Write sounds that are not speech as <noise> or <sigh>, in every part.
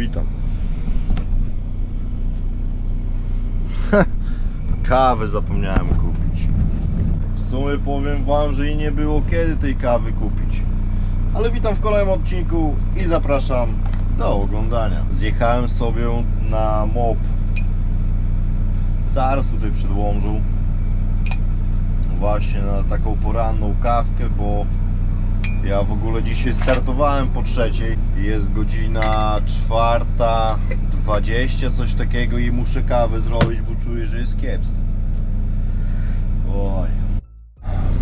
Witam. Kawę zapomniałem kupić. W sumie powiem wam, że i nie było kiedy tej kawy kupić. Ale witam w kolejnym odcinku i zapraszam do oglądania. Zjechałem sobie na MOP. Zaraz tutaj przed Łomżą. Właśnie na taką poranną kawkę, bo ja w ogóle dzisiaj startowałem po trzeciej. Jest godzina czwarta, 20, coś takiego i muszę kawę zrobić, bo czuję, że jest kiepsko. Oj.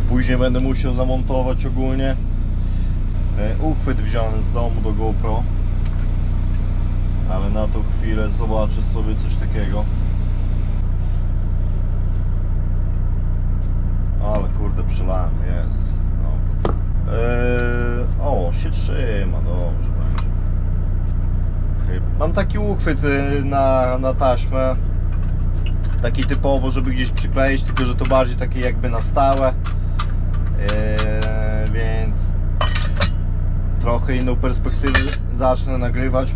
Później będę musiał zamontować ogólnie e, uchwyt wziąłem z domu do GoPro. Ale na tą chwilę zobaczę sobie coś takiego. Ale kurde, przelałem, jest. Dobra. Się trzyma, dobrze będzie. Mam taki uchwyt y, na, na taśmę. Taki typowo, żeby gdzieś przykleić, tylko że to bardziej takie jakby na stałe. Eee, więc trochę inną perspektywę zacznę nagrywać.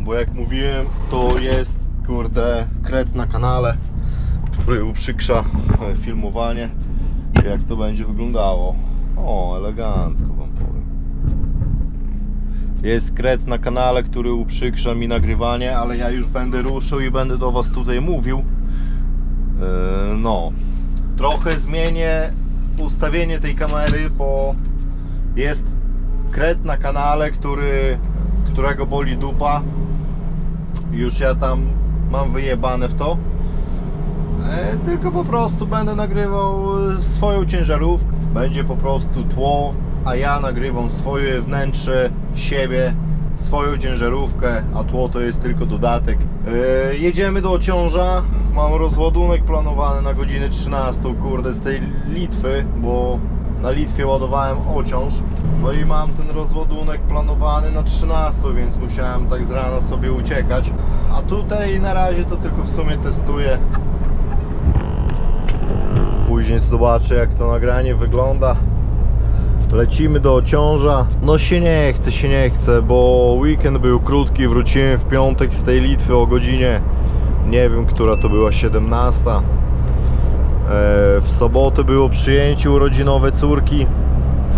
Bo jak mówiłem, to jest kurde kret na kanale, który uprzykrza e, filmowanie jak to będzie wyglądało. O, elegancko. Jest kret na kanale, który uprzykrza mi nagrywanie, ale ja już będę ruszył i będę do was tutaj mówił. Yy, no, trochę zmienię ustawienie tej kamery, bo jest kret na kanale, który, którego boli dupa. Już ja tam mam wyjebane w to. E, tylko po prostu będę nagrywał e, swoją ciężarówkę. Będzie po prostu tło, a ja nagrywam swoje wnętrze, siebie, swoją ciężarówkę, a tło to jest tylko dodatek. E, jedziemy do Ociąża. Mam rozładunek planowany na godzinę 13, kurde, z tej Litwy, bo na Litwie ładowałem Ociąż. No i mam ten rozładunek planowany na 13, więc musiałem tak z rana sobie uciekać. A tutaj na razie to tylko w sumie testuję. Później zobaczę jak to nagranie wygląda. Lecimy do ciąża. No się nie chce, się nie chce, bo weekend był krótki. Wróciłem w piątek z tej Litwy o godzinie nie wiem, która to była 17. E, W sobotę było przyjęcie urodzinowe córki.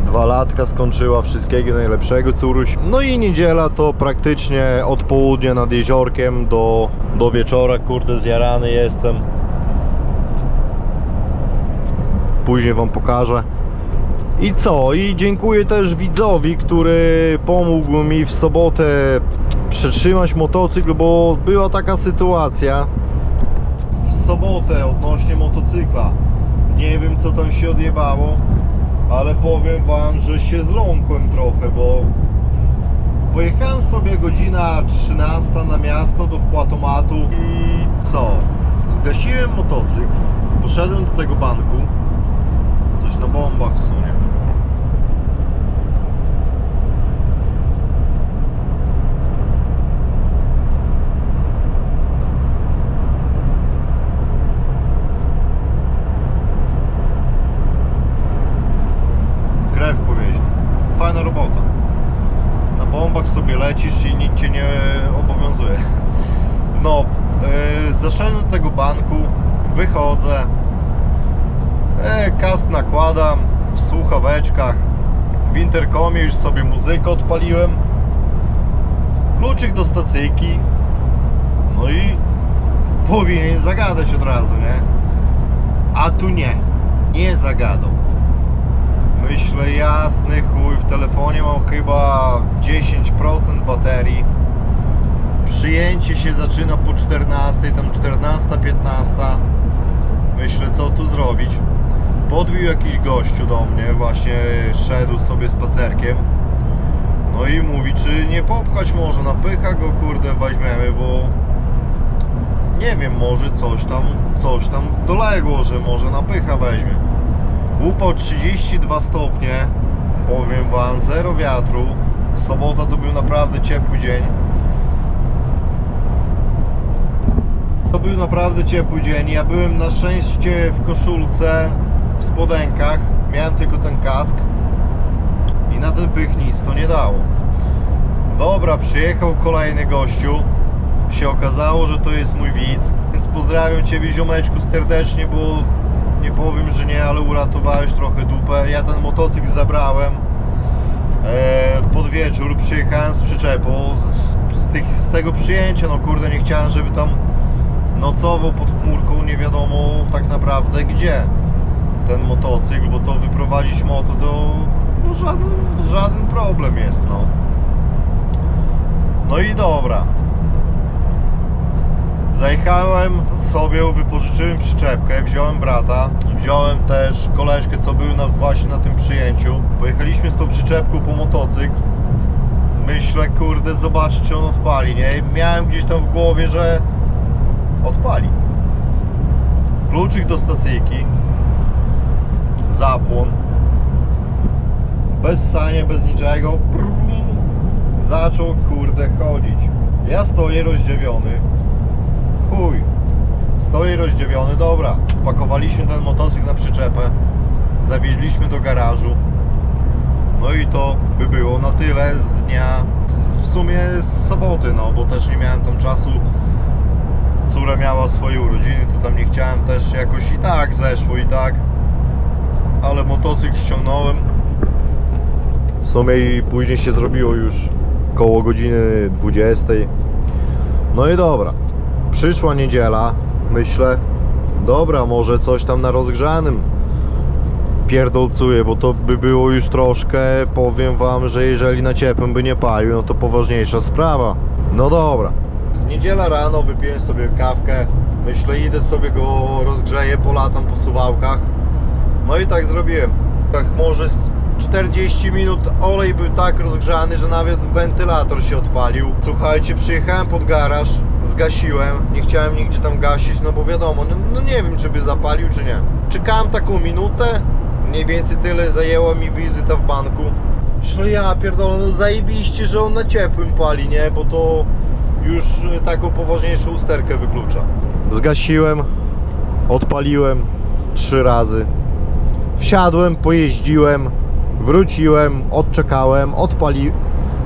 Dwa latka skończyła, wszystkiego najlepszego córuś. No i niedziela to praktycznie od południa nad jeziorkiem do, do wieczora, kurde zjarany jestem. Później Wam pokażę. I co? I dziękuję też widzowi, który pomógł mi w sobotę przetrzymać motocykl, bo była taka sytuacja w sobotę odnośnie motocykla. Nie wiem co tam się odjebało, ale powiem Wam, że się zląkłem trochę, bo pojechałem sobie godzina 13 na miasto do wpłatomatu i co? Zgasiłem motocykl, poszedłem do tego banku, coś na bombach w sumie. Krew powieźli. Fajna robota. Na bombach sobie lecisz i nikt cię nie obowiązuje. No, yy, zaszedłem do tego banku, wychodzę, e, kask nakładam w słuchaweczkach, w interkomie już sobie muzykę odpaliłem, kluczyk do stacyjki, no i powinien zagadać od razu, nie? A tu nie, nie zagadał. Myślę, jasny chuj, w telefonie mam chyba 10% baterii. Przyjęcie się zaczyna po 14, tam 14, 15. Myślę, co tu zrobić. Podbił jakiś gościu do mnie, właśnie szedł sobie spacerkiem. No i mówi, czy nie popchać może, napycha go, kurde, weźmiemy, bo nie wiem, może coś tam, coś tam doległo, że może napycha weźmie. Upał 32 stopnie, powiem wam, zero wiatru. Sobota to był naprawdę ciepły dzień. To był naprawdę ciepły dzień. Ja byłem na szczęście w koszulce, w spodenkach. Miałem tylko ten kask. I na ten pych nic to nie dało. Dobra, przyjechał kolejny gościu. Się okazało, że to jest mój widz. Więc pozdrawiam Ciebie ziomeczku serdecznie, bo nie powiem, że nie, ale uratowałeś trochę dupę. Ja ten motocykl zabrałem e, pod wieczór, przyjechałem z przyczepą z, z, tych, z tego przyjęcia, no kurde, nie chciałem, żeby tam nocował pod chmurką, nie wiadomo tak naprawdę gdzie ten motocykl, bo to wyprowadzić moto to no żaden, żaden problem jest, no. No i dobra. Zajechałem sobie, wypożyczyłem przyczepkę, wziąłem brata, wziąłem też koleżkę, co był na, właśnie na tym przyjęciu. Pojechaliśmy z tą przyczepką po motocykl. Myślę, kurde, zobaczę, czy on odpali, nie? Miałem gdzieś tam w głowie, że odpali. Kluczyk do stacyjki, zapłon, bez sania, bez niczego, zaczął, kurde, chodzić. Ja stoję rozdziawiony, chuj, stoję rozdziawiony, dobra, pakowaliśmy ten motocykl na przyczepę, zawieźliśmy do garażu, no i to by było na tyle z dnia, w sumie z soboty, no, bo też nie miałem tam czasu, córa miała swoje urodziny, to tam nie chciałem też jakoś i tak zeszło i tak, ale motocykl ściągnąłem, w sumie i później się zrobiło już koło godziny 20. No i dobra. Przyszła niedziela. Myślę, dobra, może coś tam na rozgrzanym pierdolcuję, bo to by było już troszkę, powiem wam, że jeżeli na ciepłym by nie palił, no to poważniejsza sprawa. No dobra. Niedziela rano wypiłem sobie kawkę. Myślę, idę sobie go rozgrzeję, polatam po suwałkach. No i tak zrobiłem. Tak może z 40 minut olej był tak rozgrzany, że nawet wentylator się odpalił. Słuchajcie, przyjechałem pod garaż, zgasiłem, nie chciałem nigdzie tam gasić, no bo wiadomo, no, no nie wiem czy by zapalił czy nie. Czekałem taką minutę, mniej więcej tyle zajęła mi wizyta w banku. Myślę, ja pierdolę, no zajebiście, że on na ciepłym pali, nie? Bo to już y, taką poważniejszą usterkę wyklucza. Zgasiłem, odpaliłem trzy razy. Wsiadłem, pojeździłem, wróciłem, odczekałem, odpali...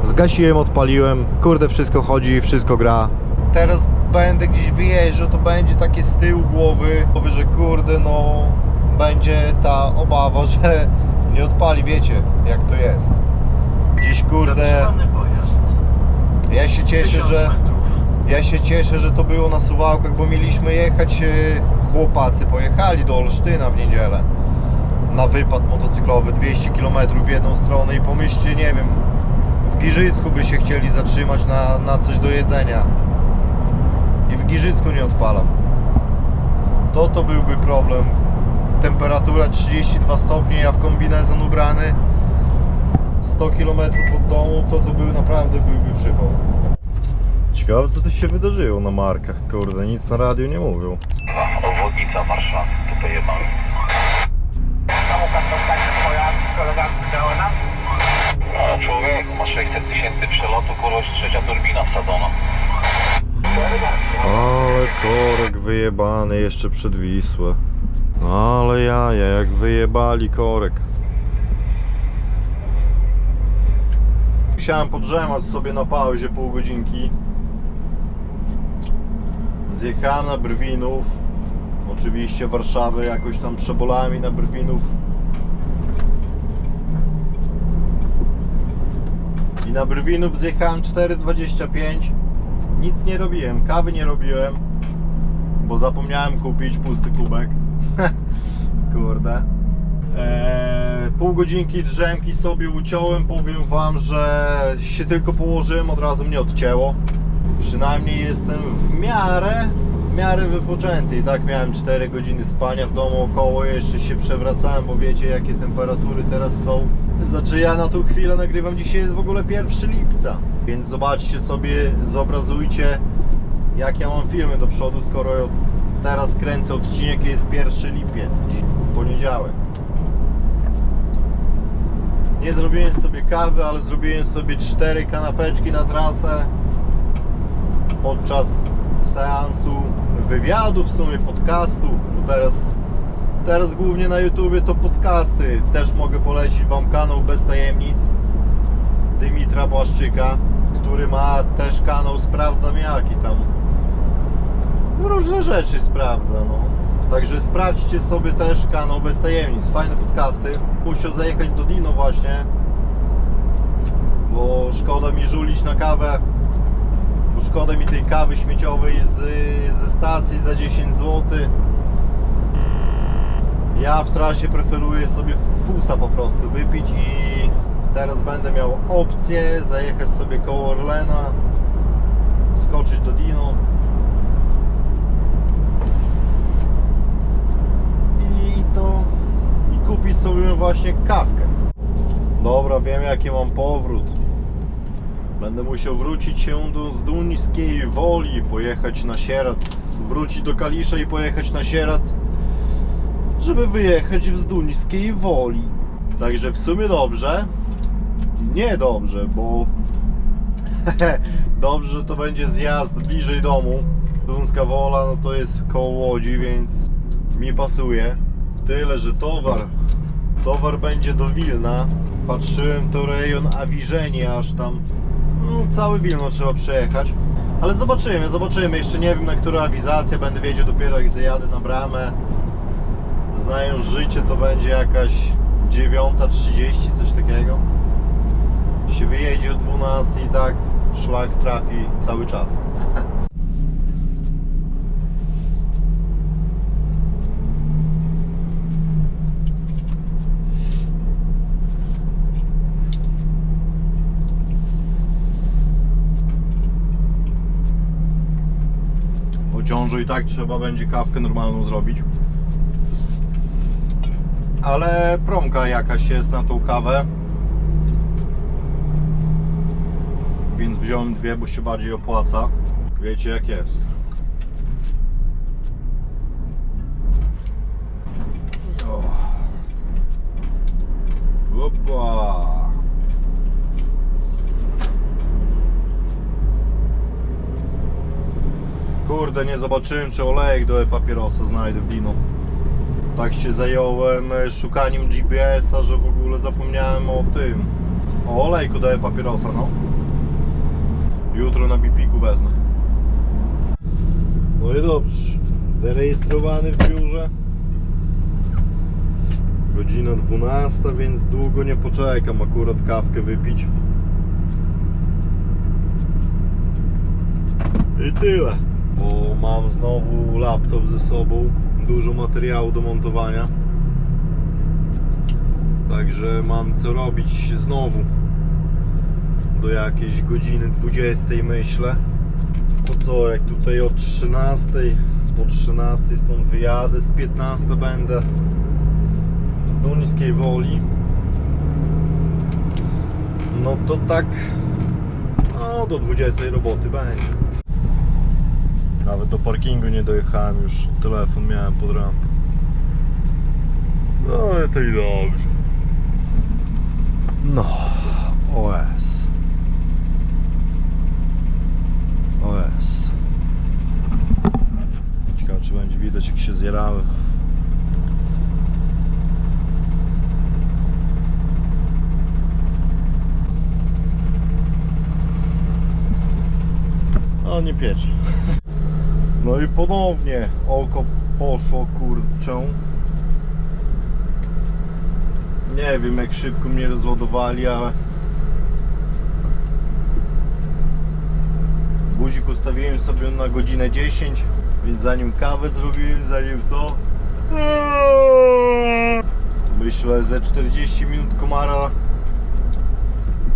zgasiłem, odpaliłem. Kurde, wszystko chodzi, wszystko gra. Teraz będę gdzieś wyjeżdżał, to będzie takie z tyłu głowy, głowy, że kurde, no będzie ta obawa, <laughs> że nie odpali, wiecie, jak to jest. Gdzieś kurde, ja się cieszę, że... Ja się cieszę, że to było na Suwałkach, bo mieliśmy jechać, e, chłopacy pojechali do Olsztyna w niedzielę. Na wypad motocyklowy 200 km w jedną stronę i pomyślcie, nie wiem, w Giżycku by się chcieli zatrzymać na, na coś do jedzenia i w Giżycku nie odpalam. To to byłby problem. Temperatura 32 stopnie, ja w kombinezon ubrany 100 km od domu, to to był naprawdę byłby przypał. Ciekawe co to się wydarzyło na markach, kurde, nic na radiu nie mówią. Obwodnica Warszawy, tutaj je mamy. Samochód dostanie twoja koleżanki Deona? A człowieku, ma 600 tysięcy przelotu, kurwa, trzecia turbina wsadzona. Ale korek wyjebany jeszcze przed Wisłę. Ale jaja, jak wyjebali korek. Musiałem podrzemać sobie na pauzie pół godzinki. Zjechałem na Brwinów. Oczywiście Warszawy jakoś tam przebolałem i na Brwinów. I na Brwinów zjechałem 4,25. Nic nie robiłem, kawy nie robiłem, bo zapomniałem kupić pusty kubek. <laughs> Kurde. Eee, pół godzinki drzemki sobie uciąłem, powiem wam, że się tylko położyłem, od razu mnie odcięło. Przynajmniej jestem w miarę, w miarę wypoczęty. I tak miałem 4 godziny spania w domu około, jeszcze się przewracałem, bo wiecie jakie temperatury teraz są. Znaczy ja na tą chwilę nagrywam, dzisiaj jest w ogóle 1 lipca. Więc zobaczcie sobie, zobrazujcie jak ja mam filmy do przodu, skoro teraz kręcę odcinek, jest 1 lipiec, poniedziałek. Nie zrobiłem sobie kawy, ale zrobiłem sobie cztery kanapeczki na trasę podczas seansu wywiadu, w sumie podcastu, bo teraz, teraz głównie na YouTubie to podcasty. Też mogę polecić Wam kanał Bez Tajemnic Dymitra Błaszczyka, który ma też kanał Sprawdzam Jak i tam różne rzeczy sprawdza, no. Także sprawdźcie sobie też kanał Bez Tajemnic, fajne podcasty. Musiał zajechać do Dino właśnie, bo szkoda mi żulić na kawę, bo szkoda mi tej kawy śmieciowej z, ze stacji za 10 zł. Ja w trasie preferuję sobie fusa po prostu wypić i teraz będę miał opcję zajechać sobie koło Orlena, skoczyć do Dino. I to i kupić sobie właśnie kawkę. Dobra, wiem jaki mam powrót. Będę musiał wrócić się do Zduńskiej Woli, pojechać na Sierac, wrócić do Kalisza i pojechać na Sierac, żeby wyjechać w Zduńskiej Woli. Także w sumie dobrze i niedobrze, bo <laughs> dobrze, że to będzie zjazd bliżej domu. Duńska Wola no to jest koło Łodzi, więc mi pasuje. Tyle, że towar Towar będzie do Wilna. Patrzyłem to rejon Awiżenie, aż tam no, cały Wilno trzeba przejechać. Ale zobaczymy, zobaczymy. Jeszcze nie wiem na którą awizację będę wiedział dopiero jak zajadę na bramę. Znając życie to będzie jakaś 9.30, coś takiego. Się wyjedzie o 12 i tak szlak trafi cały czas. <laughs> O ciąży i tak trzeba będzie kawkę normalną zrobić. Ale promka jakaś jest na tą kawę. Więc wziąłem dwie, bo się bardziej opłaca. Wiecie jak jest. Opa. Kurde, nie zobaczyłem czy olejek do e-papierosa znajdę w Dino. Tak się zająłem e, szukaniem GPS-a, że w ogóle zapomniałem o tym. O olejku do e-papierosa, no. Jutro na Bipiku wezmę. No i dobrze. Zarejestrowany w biurze. Godzina 12, więc długo nie poczekam akurat kawkę wypić. I tyle. Bo mam znowu laptop ze sobą. Dużo materiału do montowania. Także mam co robić znowu. Do jakiejś godziny 20 myślę. Po co, jak tutaj o 13, po 13 stąd wyjadę, z 15 będę w Zduńskiej Woli. No to tak, no do 20 roboty będzie. Nawet do parkingu nie dojechałem już. Telefon miałem pod rampą. No ale to i dobrze. No, OS. OS. Ciekawe czy będzie widać jak się zjerały. A nie piecze. <laughs> No i ponownie oko poszło kurczą. Nie wiem jak szybko mnie rozładowali, ale Budzik ustawiłem sobie na godzinę 10, więc zanim kawę zrobiłem, zanim to myślę ze 40 minut komara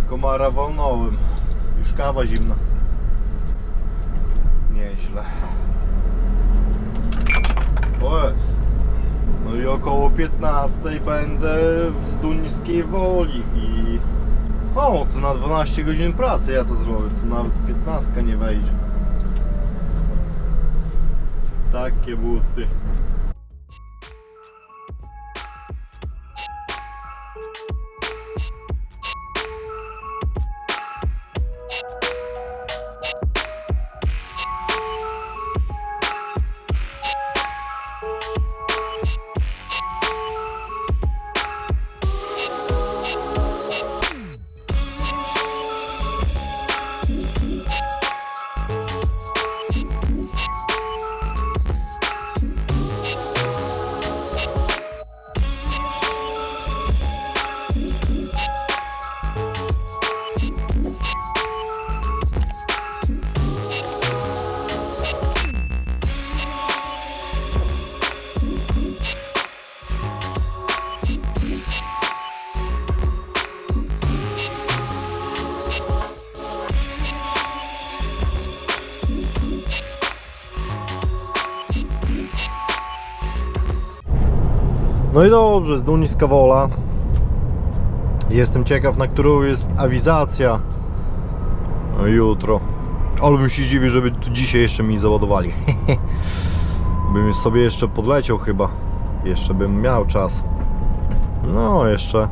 komara wolnąłem. Już kawa zimna. Nieźle. Jest. No i około 15 będę w Zduńskiej Woli i... O, to na 12 godzin pracy ja to zrobię, to nawet 15 nie wejdzie. Takie buty. No i dobrze, z Duniska Wola. Jestem ciekaw, na którą jest awizacja jutro. Ale bym się dziwił, żeby dzisiaj jeszcze mi załadowali. <laughs> bym sobie jeszcze podleciał chyba. Jeszcze bym miał czas. No, jeszcze.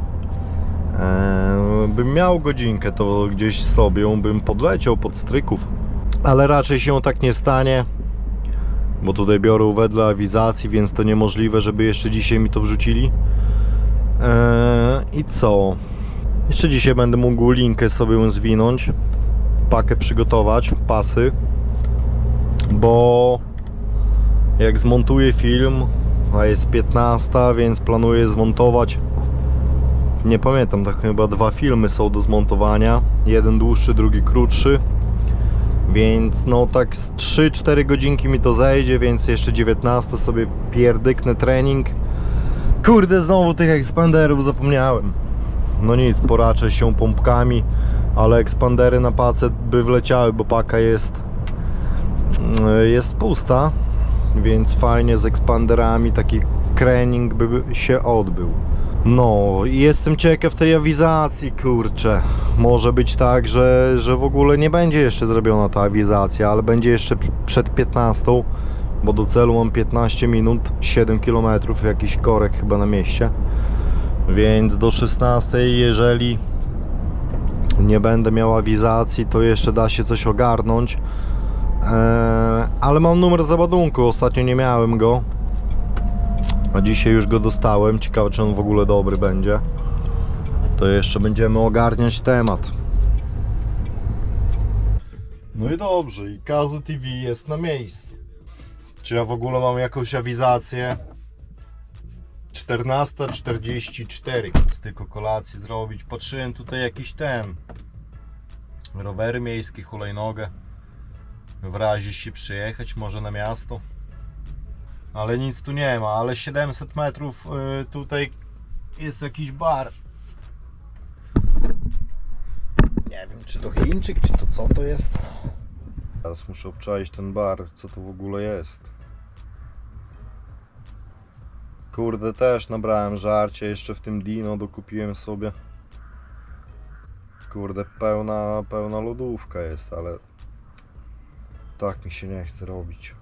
Eee, bym miał godzinkę, to gdzieś sobie bym podleciał pod stryków. Ale raczej się tak nie stanie. Bo tutaj biorą wedle awizacji, więc to niemożliwe, żeby jeszcze dzisiaj mi to wrzucili. Eee, I co? Jeszcze dzisiaj będę mógł linkę sobie zwinąć, pakę przygotować, pasy, bo jak zmontuję film, a jest 15, więc planuję zmontować. Nie pamiętam, tak chyba dwa filmy są do zmontowania. Jeden dłuższy, drugi krótszy. Więc no tak z 3-4 godzinki mi to zejdzie, więc jeszcze 19 sobie pierdyknę trening. Kurde, znowu tych ekspanderów zapomniałem. No nic, poraczę się pompkami, ale ekspandery na pacet by wleciały, bo paka jest mm, jest pusta, więc fajnie z ekspanderami taki trening by się odbył. No i jestem ciekaw tej awizacji, kurczę. Może być tak, że, że w ogóle nie będzie jeszcze zrobiona ta awizacja, ale będzie jeszcze pr- przed 15, bo do celu mam 15 minut, 7 km, jakiś korek chyba na mieście. Więc do 16, jeżeli nie będę miał awizacji, to jeszcze da się coś ogarnąć. Eee, ale mam numer załadunku, ostatnio nie miałem go. A dzisiaj już go dostałem. Ciekawe, czy on w ogóle dobry będzie. To jeszcze będziemy ogarniać temat. No i dobrze, i Kazy TV jest na miejscu. Czy ja w ogóle mam jakąś awizację? 14.44 z tylko kolację zrobić. Patrzyłem tutaj jakiś ten rowery miejskie, hulajnogę. W razie się przyjechać może na miasto. Ale nic tu nie ma, ale 700 metrów y, tutaj jest jakiś bar. Nie wiem, czy to Chińczyk, czy to co to jest. Teraz muszę obczaić ten bar, co to w ogóle jest. Kurde, też nabrałem żarcie, jeszcze w tym Dino dokupiłem sobie. Kurde, pełna, pełna lodówka jest, ale tak mi się nie chce robić.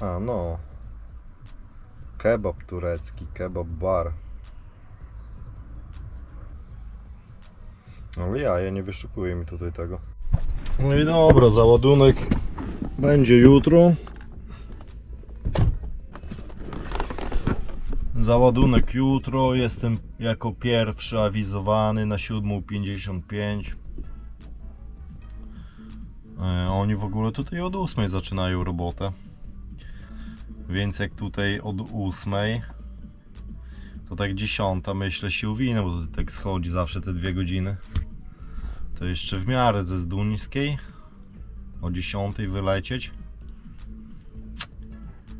A, no. Kebab turecki, kebab bar. Ale ja, ja nie wyszukuję mi tutaj tego. No i dobra, załadunek będzie jutro. Załadunek jutro, jestem jako pierwszy awizowany na 7.55. E, Oni w ogóle tutaj od 8 zaczynają robotę. Więc jak tutaj od 8 to tak 10 myślę się uwinę, bo to tak schodzi zawsze te dwie godziny. To jeszcze w miarę ze Zduńskiej o 10 wylecieć.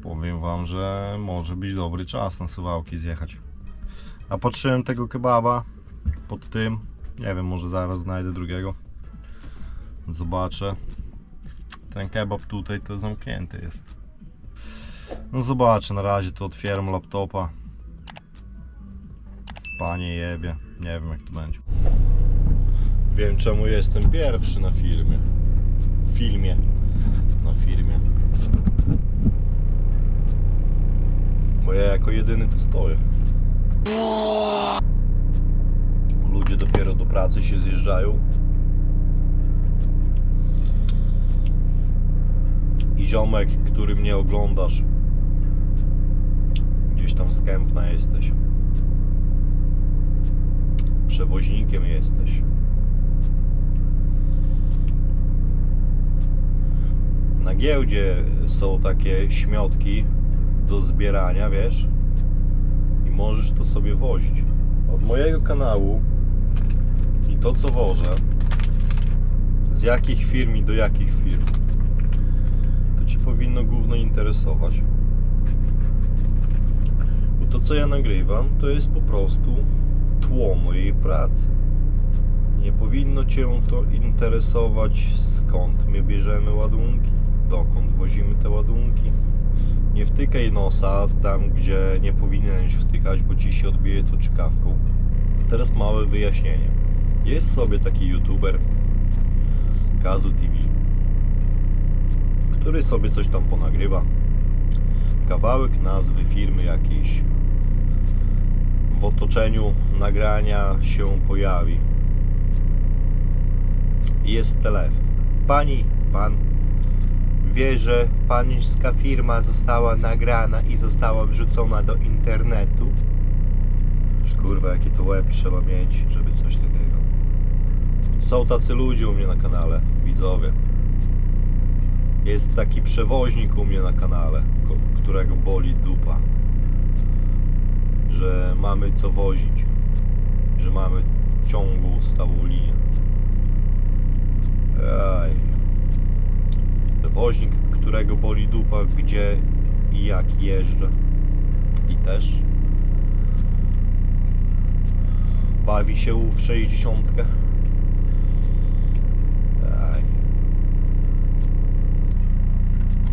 Powiem wam, że może być dobry czas na suwałki zjechać. A patrzyłem tego kebaba pod tym. Nie wiem, może zaraz znajdę drugiego. Zobaczę. Ten kebab tutaj to zamknięty jest. No zobaczę, na razie to otwieram laptopa. Spanie jebie. Nie wiem jak to będzie. Wiem czemu jestem pierwszy na filmie. Filmie. Na filmie. Bo ja jako jedyny tu stoję. Ludzie dopiero do pracy się zjeżdżają. I ziomek, który mnie oglądasz, gdzieś tam z jesteś. Przewoźnikiem jesteś. Na giełdzie są takie śmiotki do zbierania, wiesz? I możesz to sobie wozić. Od mojego kanału i to co wożę, z jakich firm i do jakich firm, to Ci powinno główno interesować. To co ja nagrywam, to jest po prostu tło mojej pracy. Nie powinno Cię to interesować skąd my bierzemy ładunki, dokąd wozimy te ładunki. Nie wtykaj nosa tam, gdzie nie powinieneś wtykać, bo ci się odbije to czkawką. Teraz małe wyjaśnienie. Jest sobie taki youtuber Kazu TV, który sobie coś tam ponagrywa. Kawałek nazwy firmy jakiejś w otoczeniu nagrania się pojawi. Jest telefon. Pani, pan wie, że pańska firma została nagrana i została wrzucona do internetu. Kurwa, jaki to łeb trzeba mieć, żeby coś takiego. Są tacy ludzie u mnie na kanale, widzowie. Jest taki przewoźnik u mnie na kanale, którego boli dupa. Że mamy co wozić. Że mamy ciągłą stałą linię. Woźnik, którego boli dupa, gdzie i jak jeżdżę. I też bawi się w 60. Aj.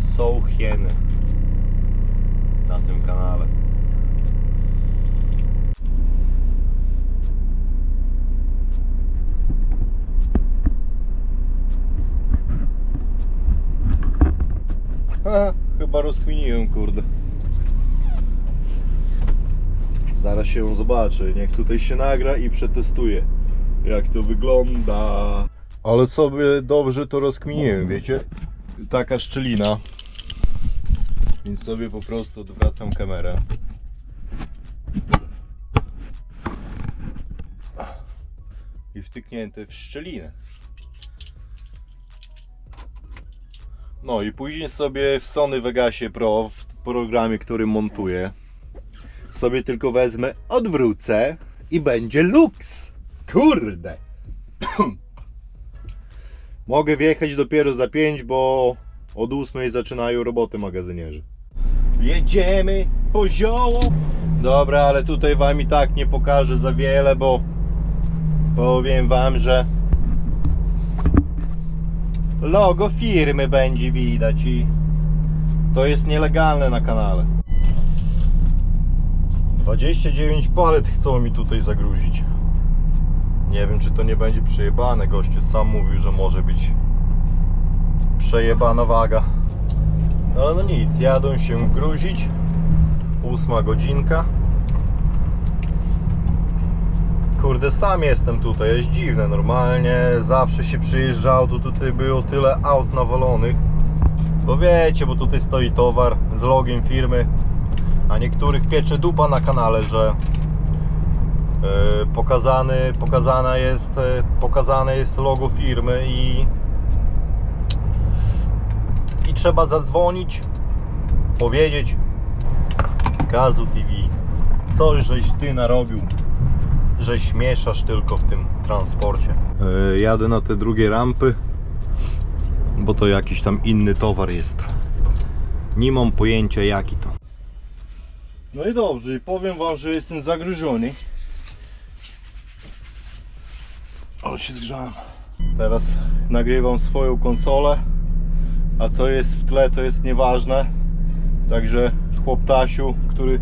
Są hieny na tym kanale. Aha, chyba kurde. Zaraz się ją zobaczę. Niech tutaj się nagra i przetestuję, jak to wygląda. Ale sobie dobrze to rozkminiłem, wiecie? Taka szczelina. Więc sobie po prostu odwracam kamerę. I wtyknięte w szczelinę. No i później sobie w Sony Vegasie Pro, w programie, który montuję, sobie tylko wezmę, odwrócę i będzie luks. Kurde. <clears throat> Mogę wjechać dopiero za 5, bo od 8 zaczynają roboty magazynierzy. Jedziemy po zioło. Dobra, ale tutaj wam i tak nie pokażę za wiele, bo powiem wam, że logo firmy będzie widać i to jest nielegalne na kanale. 29 palet chcą mi tutaj zagruzić. Nie wiem czy to nie będzie przejebane. Gościu sam mówił, że może być przejebana waga. Ale no nic, jadą się gruzić. Ósma godzinka. Kurde, sam jestem tutaj, jest dziwne. Normalnie zawsze się przyjeżdżał, tu tutaj było tyle aut nawalonych. Bo wiecie, bo tutaj stoi towar z logiem firmy, a niektórych piecze dupa na kanale, że e, pokazany, pokazana jest, e, pokazane jest logo firmy i i trzeba zadzwonić, powiedzieć Gazu TV, coś żeś ty narobił że śmieszasz tylko w tym transporcie. E, jadę na te drugie rampy, bo to jakiś tam inny towar jest. Nie mam pojęcia jaki to. No i dobrze, powiem wam, że jestem zagryziony. Ale się zgrzałem. Teraz nagrywam swoją konsolę, a co jest w tle to jest nieważne. Także chłoptasiu, który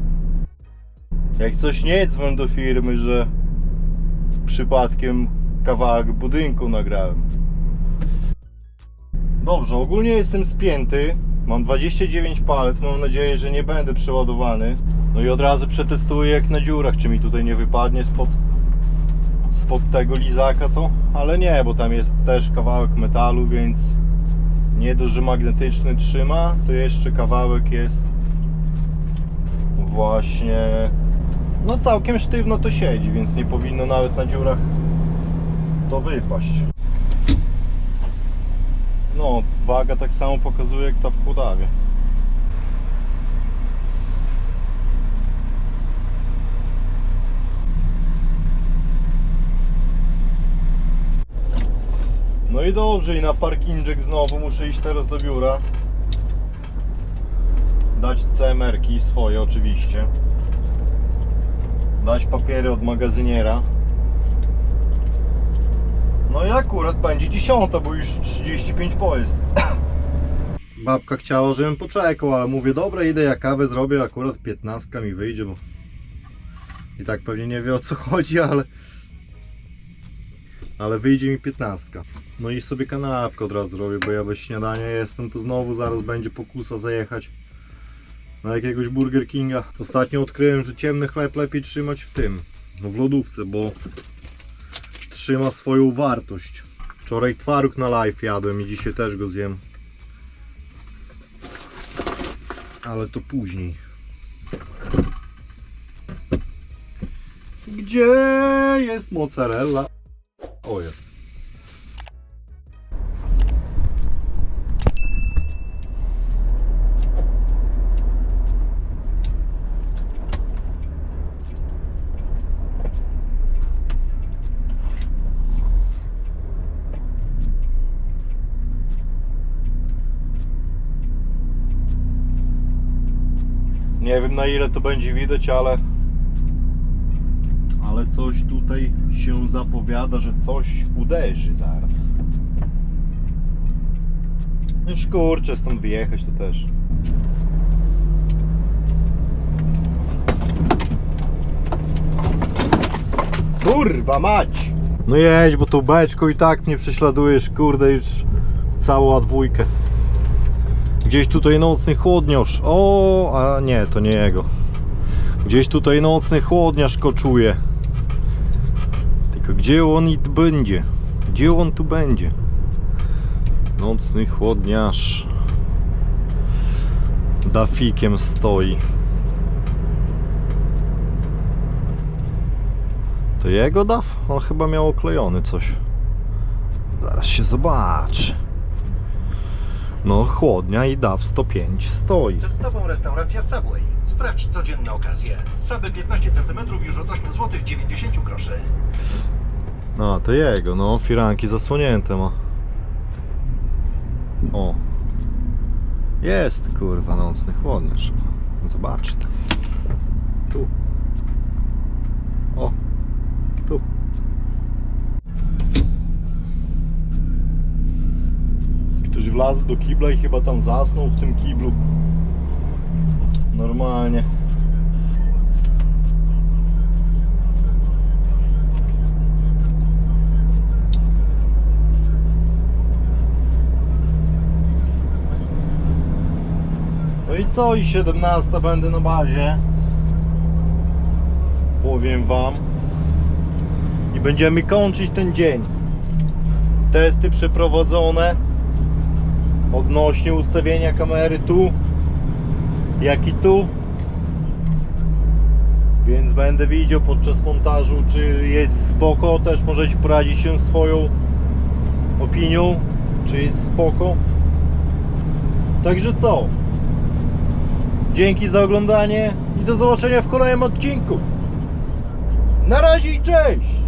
jak coś nie dzwoń do firmy, że przypadkiem kawałek budynku nagrałem. Dobrze, ogólnie jestem spięty. Mam 29 palet, mam nadzieję, że nie będę przeładowany. No i od razu przetestuję jak na dziurach, czy mi tutaj nie wypadnie spod, spod tego lizaka to. Ale nie, bo tam jest też kawałek metalu, więc nie dość, magnetyczny trzyma, to jeszcze kawałek jest właśnie no całkiem sztywno to siedzi, więc nie powinno nawet na dziurach to wypaść. No, waga tak samo pokazuje jak ta w Kłodawie. No i dobrze, i na parkingek znowu muszę iść teraz do biura. Dać CMR-ki swoje oczywiście dać papiery od magazyniera. No i akurat będzie 10, bo już 35 po <coughs> babka chciała, żebym poczekał, ale mówię, dobra, idę, ja kawę zrobię, akurat 15 mi wyjdzie, bo i tak pewnie nie wie o co chodzi, <laughs> ale ale wyjdzie mi 15. No i sobie kanapkę od razu zrobię, bo ja bez śniadania jestem, to znowu zaraz będzie pokusa zajechać na jakiegoś Burger Kinga. Ostatnio odkryłem, że ciemny chleb lepiej trzymać w tym, no w lodówce, bo trzyma swoją wartość. Wczoraj twaróg na live jadłem i dzisiaj też go zjem. Ale to później. Gdzie jest mozzarella? O jest. Nie wiem na ile to będzie widać, ale ale coś tutaj się zapowiada, że coś uderzy zaraz. Już kurczę stąd wyjechać to też. Kurwa mać! No jedź, bo tą beczką i tak mnie prześladujesz, kurde, już całą dwójkę. Gdzieś tutaj nocny chłodniarz. O, a nie, to nie jego. Gdzieś tutaj nocny chłodniarz koczuje. Tylko gdzie on i będzie? Gdzie on tu będzie? Nocny chłodniarz. Dafikiem stoi. To jego daf? On chyba miał oklejony coś. Zaraz się zobaczy. No, chłodnia i DAW 105 stoi. Przed tobą restauracja Subway. Sprawdź codzienne okazje. Suby 15 cm już od 8 zł 90 groszy. No, to jego, no, firanki zasłonięte ma. O. Jest, kurwa, nocny chłodniarz. Zobaczcie. Tu. O. Tu. Ktoś wlazł do kibla i chyba tam zasnął w tym kiblu. Normalnie. No i co? I 17 będę na bazie. Powiem wam. I będziemy kończyć ten dzień. Testy przeprowadzone odnośnie ustawienia kamery tu, jak i tu. Więc będę widział podczas montażu, czy jest spoko. Też możecie poradzić się swoją opinią, czy jest spoko. Także co? Dzięki za oglądanie i do zobaczenia w kolejnym odcinku. Na razie i cześć!